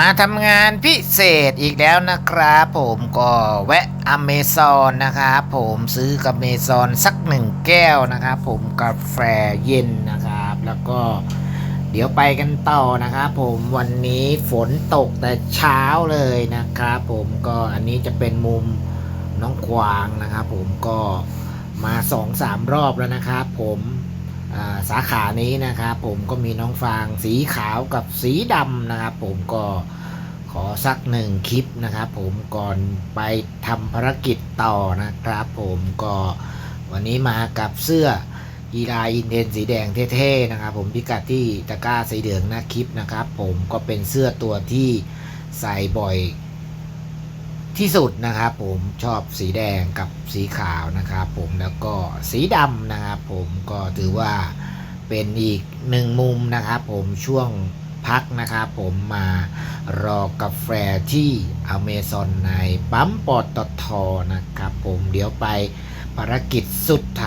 มาทำงานพิเศษอีกแล้วนะครับผมก็แวะอเมซอนนะครับผมซื้อกาเมซอนสักหนึ่งแก้วนะครับผมกาแฟเย็นนะครับ แล้วก็เดี๋ยวไปกันต่อนะครับผมวันนี้ฝนตกแต่เช้าเลยนะครับผมก็อันนี้จะเป็นมุมน้องกวางนะครับผมก็มาสองสามรอบแล้วนะครับผม สาขานี้นะครับผมก็มีน้องฟางสีขาวกับสีดำนะครับ ผมก็ขอสักหนึ่งคลิปนะครับผมก่อนไปทำภารกิจต่อนะครับ ผมก็วันนี้มากับเสื้อกีฬาอินเทนสีแดงเท่ๆนะครับ ผมพิกัดที่ตะกร้าสีเหลืองหน้าคลิปนะครับ ผมก็เป็นเสื้อตัวที่ใส่บ่อย ที่สุดนะครับผมชอบสีแดงกับสีขาวนะครับผมแล้วก็สีดำนะครับผมก็ถือว่าเป็นอีกหนึ่งมุมนะครับผมช่วงพักนะครับผมมารอกาแฟที่อเมซอนในปั๊มปตทนะครับผมเดี๋ยวไปภารกิจสุดท้าย